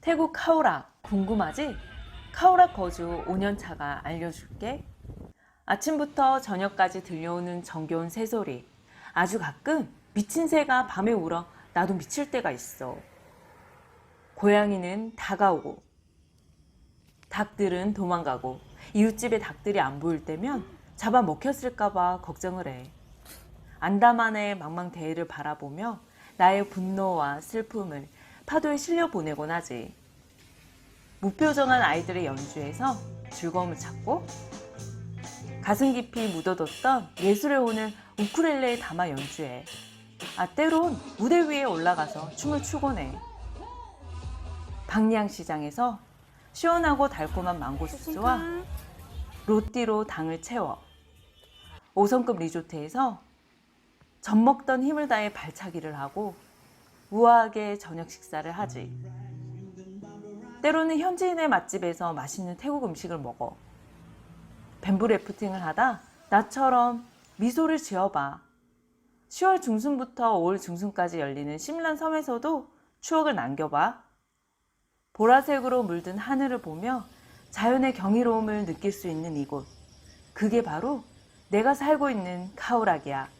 태국 카오락 궁금하지? 카오락 거주 5년차가 알려줄게. 아침부터 저녁까지 들려오는 정겨운 새소리. 아주 가끔 미친 새가 밤에 울어 나도 미칠 때가 있어. 고양이는 다가오고, 닭들은 도망가고, 이웃집에 닭들이 안 보일 때면 잡아 먹혔을까봐 걱정을 해. 안다만의 망망대해를 바라보며 나의 분노와 슬픔을 파도에 실려 보내곤 하지. 무표정한 아이들의 연주에서 즐거움을 찾고 가슴 깊이 묻어뒀던 예술의 혼을 우쿨렐레에 담아 연주해. 아, 때론 무대 위에 올라가서 춤을 추곤 해. 방리항시장에서 시원하고 달콤한 망고 주스와 로띠로 당을 채워. 5성급 리조트에서 젖 먹던 힘을 다해 발차기를 하고 우아하게 저녁 식사를 하지. 때로는 현지인의 맛집에서 맛있는 태국 음식을 먹어. 뱀부 래프팅을 하다 나처럼 미소를 지어봐. 10월 중순부터 5월 중순까지 열리는 심란 섬에서도 추억을 남겨봐. 보라색으로 물든 하늘을 보며 자연의 경이로움을 느낄 수 있는 이곳. 그게 바로 내가 살고 있는 카오락이야.